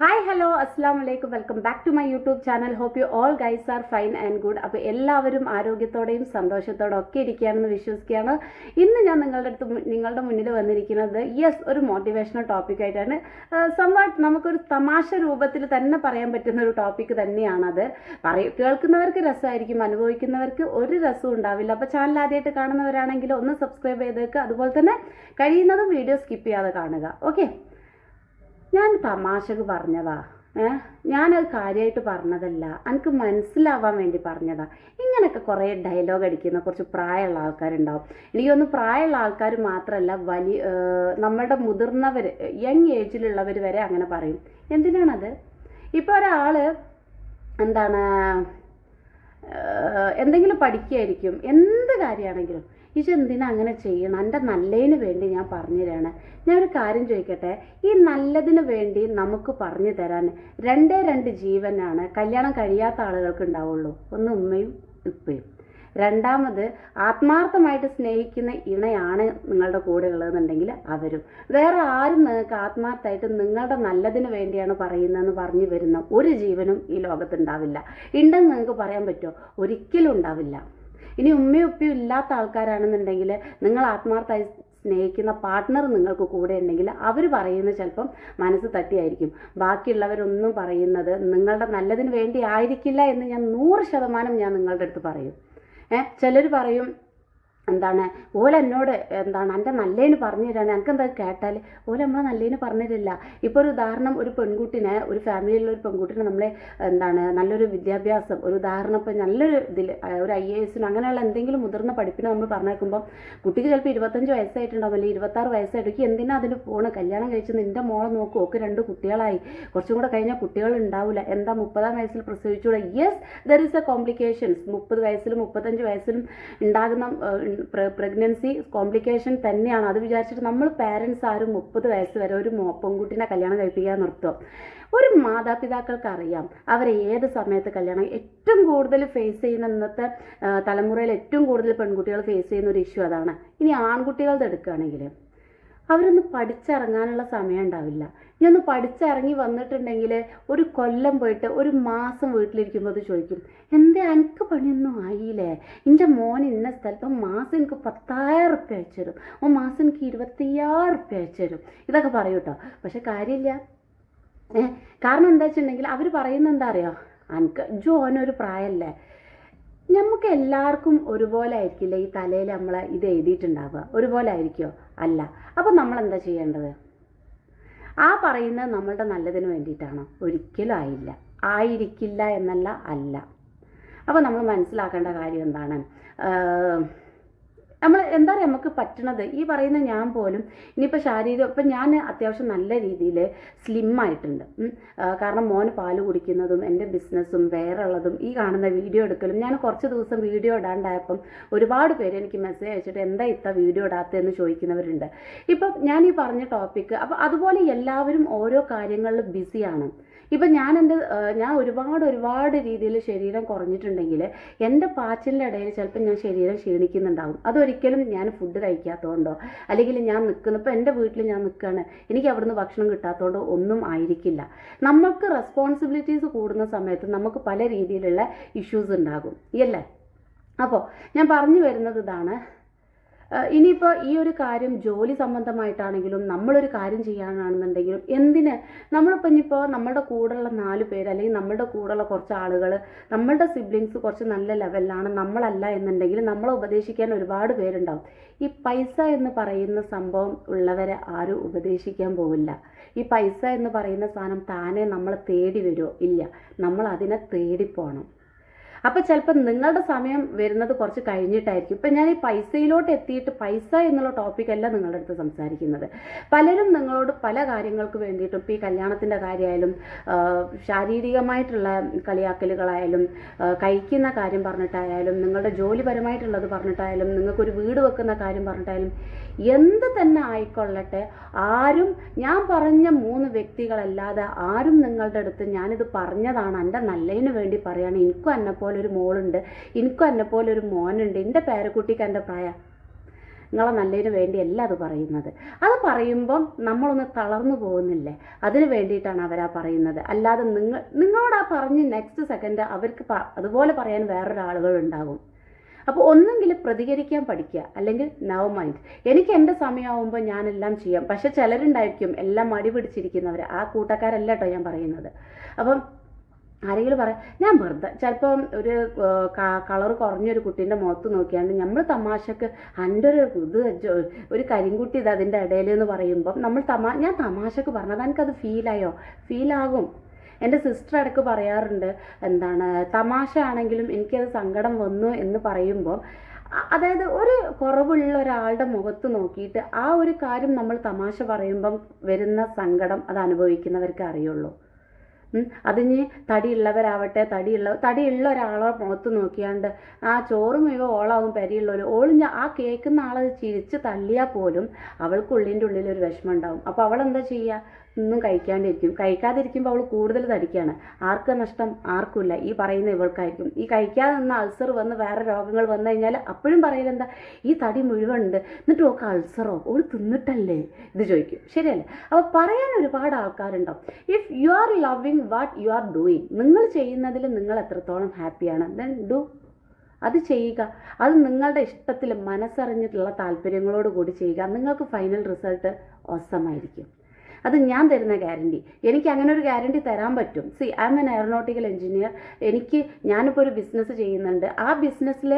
Hi hello അസ്സാം വലൈക്കും welcome back to my YouTube channel hope you all guys are fine and good അപ്പോൾ എല്ലാവരും ആരോഗ്യത്തോടെയും സന്തോഷത്തോടെ ഒക്കെ ഇരിക്കുകയാണെന്ന് വിശ്വസിക്കുകയാണ്. ഇന്ന് ഞാൻ നിങ്ങളുടെ അടുത്ത് നിങ്ങളുടെ മുന്നിൽ വന്നിരിക്കുന്നത് യെസ് ഒരു മോട്ടിവേഷണൽ ടോപ്പിക്കായിട്ടാണ് സംവാട്ട് നമുക്കൊരു തമാശ രൂപത്തിൽ തന്നെ പറയാൻ പറ്റുന്ന ഒരു ടോപ്പിക്ക് തന്നെയാണത്. പറയ കേൾക്കുന്നവർക്ക് രസമായിരിക്കും അനുഭവിക്കുന്നവർക്ക് ഒരു രസവും ഉണ്ടാവില്ല. അപ്പോൾ ചാനൽ ആദ്യമായിട്ട് കാണുന്നവരാണെങ്കിൽ ഒന്ന് സബ്സ്ക്രൈബ് ചെയ്തേക്കുക അതുപോലെ തന്നെ കഴിയുന്നതും വീഡിയോ സ്കിപ്പ് ചെയ്യാതെ കാണുക. ഓക്കെ ഞാൻ തമാശക്ക് പറഞ്ഞതാ. ഏ? ഞാനത് കാര്യമായിട്ട് പറഞ്ഞതല്ല. എനിക്ക് മനസ്സിലാവാൻ വേണ്ടി പറഞ്ഞതാ. ഇങ്ങനെയൊക്കെ കുറേ ഡയലോഗ് അടിക്കുന്ന കുറച്ച് പ്രായമുള്ള ആൾക്കാരുണ്ടാവും. എനിക്കൊന്ന് പ്രായമുള്ള ആൾക്കാർ മാത്രമല്ല വലിയ നമ്മുടെ മുതിർന്നവർ യങ് ഏജിലുള്ളവർ വരെ അങ്ങനെ പറയും. എന്തിനാണത്? ഇപ്പോൾ ഒരാൾ എന്താണ് എന്തെങ്കിലും പഠിക്കുകയായിരിക്കും എന്ത് കാര്യമാണെങ്കിലും ഈശോ എന്തിനാ അങ്ങനെ ചെയ്യണം? എന്റെ നല്ലതിന് വേണ്ടി ഞാൻ പറഞ്ഞു തരാണ് ഞാൻ ഒരു കാര്യം ചോദിക്കട്ടെ? ഈ നല്ലതിന് വേണ്ടി നമുക്ക് പറഞ്ഞു തരാൻ രണ്ടേ രണ്ട് ജീവനാണ് കല്യാണം കഴിയാത്ത ആളുകൾക്ക് ഉണ്ടാവുള്ളൂ. ഒന്ന് ഉമ്മയും ഉപ്പയും. രണ്ടാമത് ആത്മാർത്ഥമായിട്ട് സ്നേഹിക്കുന്ന ഇണയാണ് നിങ്ങളുടെ കൂടെ ഉള്ളതെന്നുണ്ടെങ്കിൽ അവരും. വേറെ ആരും നിങ്ങൾക്ക് ആത്മാർത്ഥമായിട്ട് നിങ്ങളുടെ നല്ലതിന് വേണ്ടിയാണ് പറയുന്നതെന്ന് പറഞ്ഞു വരുന്ന ഒരു ജീവനും ഈ ലോകത്തുണ്ടാവില്ല ഉണ്ടെന്ന് നിങ്ങൾക്ക് പറയാൻ പറ്റുമോ? ഒരിക്കലും ഉണ്ടാവില്ല. ഇനി ഉമ്മയും ഉപ്പയും ഇല്ലാത്ത ആൾക്കാരാണെന്നുണ്ടെങ്കിൽ നിങ്ങൾ ആത്മാർത്ഥമായി സ്നേഹിക്കുന്ന പാർട്ട്ണർ നിങ്ങൾക്ക് കൂടെ ഉണ്ടെങ്കിൽ അവർ പറയുന്നത് ചിലപ്പം മനസ്സ് തട്ടിയായിരിക്കും. ബാക്കിയുള്ളവരൊന്നും പറയുന്നത് നിങ്ങളുടെ നല്ലതിന് വേണ്ടി ആയിരിക്കില്ല എന്ന് ഞാൻ നൂറ് ശതമാനം ഞാൻ നിങ്ങളുടെ അടുത്ത് പറയും. ഏ? ചിലർ പറയും എന്താണ് ഓല എന്നോട് എന്താണ് എന്റെ നല്ലതിന് പറഞ്ഞു തരാണ് എനിക്കെന്താ കേട്ടാൽ ഓല നമ്മളെ നല്ലതിന് പറഞ്ഞു തരില്ല ഇപ്പോൾ ഒരു ഉദാഹരണം ഒരു പെൺകുട്ടിനെ ഒരു ഫാമിലിയിലുള്ള ഒരു പെൺകുട്ടിനെ നമ്മൾ എന്താണ് നല്ലൊരു വിദ്യാഭ്യാസം ഒരു ഉദാഹരണം ഇപ്പോൾ നല്ലൊരു ഇതിൽ ഒരു ഐ എ എസിന് അങ്ങനെയുള്ള എന്തെങ്കിലും മുതിർന്ന പഠിപ്പിനെ നമ്മൾ പറഞ്ഞേക്കുമ്പോൾ കുട്ടിക്ക് ചിലപ്പോൾ ഇരുപത്തഞ്ച് വയസ്സായിട്ടുണ്ടാവും അല്ലെങ്കിൽ ഇരുപത്താറ് വയസ്സായിട്ട്. എന്തിനാ അതിന് പോണ്? കല്യാണം കഴിച്ച് നിന്റെ മോളെ നോക്കും. ഒക്കെ രണ്ട് കുട്ടികളായി. കുറച്ചും കൂടെ കഴിഞ്ഞാൽ കുട്ടികൾ ഉണ്ടാവില്ല എന്താ മുപ്പതാം വയസ്സിൽ പ്രസവിച്ചുകൂടെ yes there is a complications മുപ്പത് വയസ്സിലും മുപ്പത്തഞ്ച് വയസ്സിലും ഉണ്ടാകുന്ന പ്രഗ്നൻസി കോംപ്ലിക്കേഷൻ തന്നെയാണ്. അത് വിചാരിച്ചിട്ട് നമ്മൾ പാരൻസ് ആരും മുപ്പത് വയസ്സ് വരെ ഒരു പെൺകുട്ടിനെ കല്യാണം കഴിപ്പിക്കാൻ നിർത്തും. ഒരു മാതാപിതാക്കൾക്ക് അറിയാം അവരെ ഏത് സമയത്ത് കല്യാണം ഏറ്റവും കൂടുതൽ ഫേസ് ചെയ്യുന്ന ഇന്നത്തെ തലമുറയിൽ ഏറ്റവും കൂടുതൽ പെൺകുട്ടികൾ ഫേസ് ചെയ്യുന്ന ഒരു ഇഷ്യൂ അതാണ്. ഇനി ആൺകുട്ടികളുടെ എടുക്കുകയാണെങ്കിൽ അവരൊന്ന് പഠിച്ചിറങ്ങാനുള്ള സമയം ഉണ്ടാവില്ല. ഇനി ഒന്ന് പഠിച്ചിറങ്ങി വന്നിട്ടുണ്ടെങ്കിൽ ഒരു കൊല്ലം പോയിട്ട് ഒരു മാസം വീട്ടിലിരിക്കുമ്പോൾ അത് ചോദിക്കും എന്തേ എനിക്ക് പണിയൊന്നും ആയില്ലേ? എന്റെ മോൻ ഇന്ന സ്ഥലത്ത് മാസം എനിക്ക് പത്തായിരം റുപ്യ അയച്ചു തരും. ഓ മാസം എനിക്ക് ഇരുപത്തിയാറ് റുപ്യ അയച്ചു തരും. ഇതൊക്കെ പറയും കേട്ടോ. പക്ഷെ കാര്യമില്ല. കാരണം എന്താ വെച്ചിട്ടുണ്ടെങ്കിൽ അവർ പറയുന്നത് എന്താ അറിയോ? എനിക്ക് ജോനൊരു പ്രായമല്ലേ നമുക്ക് എല്ലാവർക്കും ഒരുപോലെ ആയിരിക്കില്ല ഈ തലയിൽ നമ്മൾ ഇത് എഴുതിയിട്ടുണ്ടാവുക? ഒരുപോലെ ആയിരിക്കുമോ അല്ല. അപ്പോൾ നമ്മൾ എന്താ ചെയ്യേണ്ടത്? ആ പറയുന്നത് നമ്മളുടെ നല്ലതിന് വേണ്ടിയിട്ടാണോ? ഒരിക്കലും ആയില്ല. ആയിരിക്കില്ല എന്നല്ല അല്ല. അപ്പോൾ നമ്മൾ മനസ്സിലാക്കേണ്ട കാര്യം എന്താണ്? നമ്മൾ എന്താ പറയുക നമുക്ക് പറ്റണത്. ഈ പറയുന്ന ഞാൻ പോലും ഇനിയിപ്പോൾ ശാരീരികം ഇപ്പം ഞാൻ അത്യാവശ്യം നല്ല രീതിയിൽ സ്ലിം ആയിട്ടുണ്ട്. കാരണം മോന് പാൽ കുടിക്കുന്നതും എന്റെ ബിസിനസ്സും വേറെ ഉള്ളതും ഈ കാണുന്ന വീഡിയോ എടുക്കലും. ഞാൻ കുറച്ച് ദിവസം വീഡിയോ ഇടാണ്ടായപ്പം ഒരുപാട് പേര് എനിക്ക് മെസ്സേജ് അയച്ചിട്ട് എന്താ ഇത്ത വീഡിയോ ഇടാത്തതെന്ന് ചോദിക്കുന്നവരുണ്ട്. ഇപ്പം ഞാൻ ഈ പറഞ്ഞ ടോപ്പിക്ക് അപ്പോൾ അതുപോലെ എല്ലാവരും ഓരോ കാര്യങ്ങളിൽ ബിസിയാണ് ഇപ്പം ഞാൻ എന്റെ ഞാൻ ഒരുപാട് ഒരുപാട് രീതിയിൽ ശരീരം കുറഞ്ഞിട്ടുണ്ടെങ്കിൽ എന്റെ പാച്ചിലിന്റെ ഇടയിൽ ചിലപ്പോൾ ഞാൻ ശരീരം ക്ഷീണിക്കുന്നുണ്ടാവും. അതൊരിക്കലും ഞാൻ ഫുഡ് കഴിക്കാത്തതുകൊണ്ടോ അല്ലെങ്കിൽ ഞാൻ നിൽക്കുന്ന ഇപ്പോൾ എന്റെ വീട്ടിൽ ഞാൻ നിൽക്കുകയാണ് എനിക്ക് അവിടുന്ന് ഭക്ഷണം കിട്ടാത്തതുകൊണ്ടോ ഒന്നും ആയിരിക്കില്ല. നമുക്ക് റെസ്പോൺസിബിലിറ്റീസ് കൂടുന്ന സമയത്ത് നമുക്ക് പല രീതിയിലുള്ള ഇഷ്യൂസ് ഉണ്ടാകും. അല്ലേ അപ്പോൾ ഞാൻ പറഞ്ഞു വരുന്നത് ഇതാണ്. ഇനിയിപ്പോൾ ഈ ഒരു കാര്യം ജോലി സംബന്ധമായിട്ടാണെങ്കിലും നമ്മളൊരു കാര്യം ചെയ്യാനാണെന്നുണ്ടെങ്കിലും എന്തിന്? നമ്മളിപ്പോൾ ഇനിയിപ്പോൾ നമ്മുടെ കൂടെയുള്ള നാല് പേര് അല്ലെങ്കിൽ നമ്മുടെ കൂടെയുള്ള കുറച്ച് ആളുകൾ നമ്മളുടെ സിബ്ലിങ്സ് കുറച്ച് നല്ല ലെവലിലാണ് നമ്മളല്ല എന്നുണ്ടെങ്കിൽ നമ്മളെ ഉപദേശിക്കാൻ ഒരുപാട് പേരുണ്ടാവും. ഈ പൈസ എന്ന് പറയുന്ന സംഭവം ഉള്ളവരെ ആരും ഉപദേശിക്കാൻ പോവില്ല. ഈ പൈസ എന്ന് പറയുന്ന സാധനം താനെ നമ്മളെ തേടി വരുമോ ഇല്ല. നമ്മൾ അതിനെ തേടിപ്പോണം അപ്പോൾ ചിലപ്പോൾ നിങ്ങളുടെ സമയം വരുന്നത് കുറച്ച് കഴിഞ്ഞിട്ടായിരിക്കും. ഇപ്പം ഞാൻ ഈ പൈസയിലോട്ട് എത്തിയിട്ട് പൈസ എന്നുള്ള ടോപ്പിക് ടോപ്പിക്കല്ല നിങ്ങളുടെ അടുത്ത് സംസാരിക്കുന്നത്. പലരും നിങ്ങളോട് പല കാര്യങ്ങൾക്ക് വേണ്ടിയിട്ടും ഇപ്പോൾ ഈ കല്യാണത്തിന്റെ കാര്യമായാലും ശാരീരികമായിട്ടുള്ള കളിയാക്കലുകളായാലും കഴിക്കുന്ന കാര്യം പറഞ്ഞിട്ടായാലും നിങ്ങളുടെ ജോലിപരമായിട്ടുള്ളത് പറഞ്ഞിട്ടായാലും നിങ്ങൾക്കൊരു വീട് വെക്കുന്ന കാര്യം പറഞ്ഞിട്ടായാലും എന്ത് തന്നെ ആയിക്കൊള്ളട്ടെ. ആരും ഞാൻ പറഞ്ഞ മൂന്ന് വ്യക്തികളല്ലാതെ ആരും നിങ്ങളുടെ അടുത്ത് ഞാനിത് പറഞ്ഞതാണ്. എന്റെ നല്ലതിന് വേണ്ടി പറയുകയാണ് എനിക്കും എന്നെ പോലെ ഒരു മോളുണ്ട്. എനിക്കും എന്നെ പോലെ ഒരു മോനുണ്ട്. എന്റെ പേരക്കുട്ടിക്ക് എന്റെ പ്രായം. നിങ്ങളെ നല്ലതിന് വേണ്ടിയല്ല അത് പറയുന്നത്. അത് പറയുമ്പം നമ്മളൊന്ന് തളർന്നു പോകുന്നില്ലേ? അതിന് വേണ്ടിയിട്ടാണ് അവരാ പറയുന്നത്. അല്ലാതെ നിങ്ങൾ നിങ്ങളോട് ആ പറഞ്ഞ് നെക്സ്റ്റ് സെക്കൻഡ് അവർക്ക് അതുപോലെ പറയാൻ വേറൊരാളുകൾ ഉണ്ടാകും. അപ്പോൾ ഒന്നെങ്കിൽ പ്രതികരിക്കാൻ പഠിക്കുക അല്ലെങ്കിൽ നവ് മൈൻഡ് എനിക്ക് എന്റെ സമയമാകുമ്പോൾ ഞാനെല്ലാം ചെയ്യാം. പക്ഷെ ചിലരുണ്ടായിരിക്കും എല്ലാം മടി പിടിച്ചിരിക്കുന്നവർ ആ കൂട്ടക്കാരല്ല കേട്ടോ ഞാൻ പറയുന്നത്. അപ്പം ആരെങ്കിലും പറയാം ഞാൻ വെറുതെ ചിലപ്പം ഒരു കളർ കുറഞ്ഞൊരു കുട്ടീന്റെ മുഖത്ത് നോക്കിയാണ്ട് നമ്മൾ തമാശക്ക് എന്റെ ഒരു ഇത് ഒരു കരിങ്കുട്ടി ഇത് അതിന്റെ ഇടയിൽ എന്ന് പറയുമ്പം നമ്മൾ തമാ ഞാൻ തമാശക്ക് പറഞ്ഞത് എനിക്കത് ഫീലായോ ഫീലാകും എന്റെ സിസ്റ്റർ ഇടയ്ക്ക് പറയാറുണ്ട് എന്താണ് തമാശ ആണെങ്കിലും എനിക്കത് സങ്കടം വന്നു എന്ന് പറയുമ്പോൾ അതായത് ഒരു കുറവുള്ള ഒരാളുടെ മുഖത്ത് നോക്കിയിട്ട് ആ ഒരു കാര്യം നമ്മൾ തമാശ പറയുമ്പം വരുന്ന സങ്കടം അത് അനുഭവിക്കുന്നവർക്ക് അറിയുള്ളൂ. അതിന് തടിയുള്ളവരാവട്ടെ തടിയുള്ള തടിയുള്ള ഒരാളെ മുഖത്ത് നോക്കിയാണ്ട് ആ ചോറ് ഇവ ഓളാവും പരിയുള്ളൊരു. ഓളിഞ്ഞ ആ കേൾക്കുന്ന ആളെ ചിരിച്ച് തള്ളിയാൽ പോലും അവൾക്ക് ഉള്ളിന്റെ ഉള്ളിൽ ഒരു വിഷമം ഉണ്ടാവും അപ്പോൾ അവൾ എന്താ ചെയ്യുക ഒന്നും കഴിക്കാണ്ടിരിക്കും. കഴിക്കാതിരിക്കുമ്പോൾ അവൾ കൂടുതൽ തടിക്കുകയാണ് ആർക്ക് നഷ്ടം? ആർക്കുമില്ല. ഈ പറയുന്ന ഇവൾക്കായിരിക്കും. ഈ കഴിക്കാതെ നിന്ന് അൾസർ വന്ന് വേറെ രോഗങ്ങൾ വന്നു കഴിഞ്ഞാൽ അപ്പോഴും പറയലെന്താ? ഈ തടി മുഴുവൻ ഉണ്ട് എന്നിട്ട് ഓക്ക് അൾസറോ? ഓൾ തിന്നിട്ടല്ലേ? ഇത് ചോദിക്കും. ശരിയല്ലേ? അപ്പോൾ പറയാൻ ഒരുപാട് ആൾക്കാരുണ്ടാവും. If you are loving what you are doing നിങ്ങൾ ചെയ്യുന്നതിൽ നിങ്ങൾ എത്രത്തോളം ഹാപ്പിയാണ് ദെൻ ഡു അത് ചെയ്യുക. അത് നിങ്ങളുടെ ഇഷ്ടത്തിൽ മനസ്സറിഞ്ഞിട്ടുള്ള താല്പര്യങ്ങളോട് കൂടി ചെയ്യുക. നിങ്ങൾക്ക് ഫൈനൽ റിസൾട്ട് ഓസമായിരിക്കും അത് ഞാൻ തരുന്ന ഗ്യാരണ്ടി എനിക്ക് അങ്ങനെ ഒരു ഗ്യാരണ്ടി തരാൻ പറ്റും. C I M N aeronautical engineer എനിക്ക് ഞാനിപ്പോൾ ഒരു ബിസിനസ് ചെയ്യുന്നുണ്ട്. ആ ബിസിനസ്സിൽ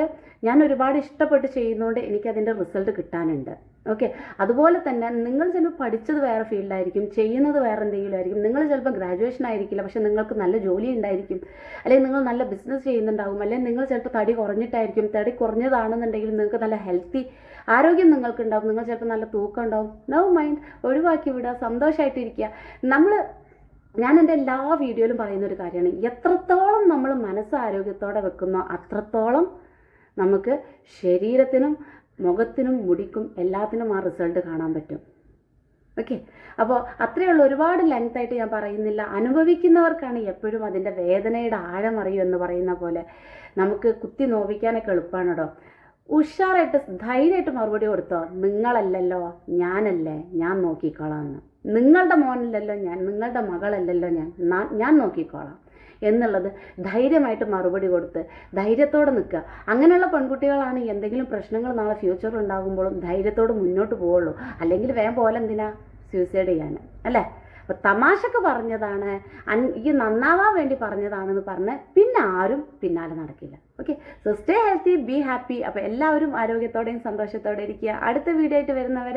ഞാൻ ഒരുപാട് ഇഷ്ടപ്പെട്ട് ചെയ്യുന്നതുകൊണ്ട് എനിക്കതിന്റെ റിസൾട്ട് കിട്ടാനുണ്ട്. ഓക്കെ അതുപോലെ തന്നെ നിങ്ങൾ ചിലപ്പോൾ പഠിച്ചത് വേറെ ഫീൽഡായിരിക്കും ചെയ്യുന്നത് വേറെ എന്തെങ്കിലും ആയിരിക്കും. നിങ്ങൾ ചിലപ്പോൾ ഗ്രാജുവേഷൻ ആയിരിക്കില്ല പക്ഷേ നിങ്ങൾക്ക് നല്ല ജോലി ഉണ്ടായിരിക്കും. അല്ലെങ്കിൽ നിങ്ങൾ നല്ല ബിസിനസ് ചെയ്യുന്നുണ്ടാകും അല്ലെങ്കിൽ നിങ്ങൾ ചിലപ്പോൾ തടി കുറഞ്ഞിട്ടായിരിക്കും. തടി കുറഞ്ഞതാണെന്നുണ്ടെങ്കിൽ നിങ്ങൾക്ക് നല്ല ഹെൽത്തി ആരോഗ്യം നിങ്ങൾക്കുണ്ടാവും. നിങ്ങൾ ചിലപ്പോൾ നല്ല തൂക്കം ഉണ്ടാവും നോ മൈൻഡ് ഒഴിവാക്കി വിടുക. സന്തോഷമായിട്ടിരിക്കുക നമ്മൾ ഞാൻ എന്റെ എല്ലാ വീഡിയോയിലും പറയുന്ന ഒരു കാര്യമാണ്. എത്രത്തോളം നമ്മൾ മനസ്സ് ആരോഗ്യത്തോടെ വെക്കുന്നോ അത്രത്തോളം നമുക്ക് ശരീരത്തിനും മുഖത്തിനും മുടിക്കും എല്ലാത്തിനും ആ റിസൾട്ട് കാണാൻ പറ്റും. ഓക്കെ അപ്പോൾ അത്രയുള്ള ഒരുപാട് ലെങ്ത് ആയിട്ട് ഞാൻ പറയുന്നില്ല. അനുഭവിക്കുന്നവർക്കാണ് എപ്പോഴും അതിന്റെ വേദനയുടെ ആഴം അറിയൂ എന്ന് പറയുന്ന പോലെ നമുക്ക് കുത്തി നോവിക്കാനൊക്കെ എളുപ്പമാണ് കേട്ടോ. ഉഷാറായിട്ട് ധൈര്യമായിട്ട് മറുപടി കൊടുത്തോ? നിങ്ങളല്ലല്ലോ ഞാനല്ലേ ഞാൻ നോക്കിക്കോളാം നിങ്ങളുടെ മോനല്ലല്ലോ ഞാൻ നിങ്ങളുടെ മകളല്ലല്ലോ ഞാൻ ഞാൻ നോക്കിക്കോളാം. എന്നുള്ളത് ധൈര്യമായിട്ട് മറുപടി കൊടുത്ത് ധൈര്യത്തോടെ നിൽക്കുക. അങ്ങനെയുള്ള പെൺകുട്ടികളാണ് എന്തെങ്കിലും പ്രശ്നങ്ങൾ നാളെ ഫ്യൂച്ചറിൽ ഉണ്ടാകുമ്പോഴും ധൈര്യത്തോട് മുന്നോട്ട് പോവുള്ളൂ. അല്ലെങ്കിൽ വേഗം പോലെ എന്തിനാ? സ്യൂസൈഡ് ചെയ്യാൻ. അല്ലേ? അപ്പോൾ തമാശക്ക് പറഞ്ഞതാണ് ഈ നന്നാവാൻ വേണ്ടി പറഞ്ഞതാണെന്ന് പറഞ്ഞ് പിന്നെ ആരും പിന്നാലെ നടക്കില്ല. Okay so stay healthy be happy അപ്പോൾ എല്ലാവരും ആരോഗ്യത്തോടെയും സന്തോഷത്തോടെ ഇരിക്കുക. അടുത്ത വീഡിയോ ആയിട്ട് വരുന്നവരെ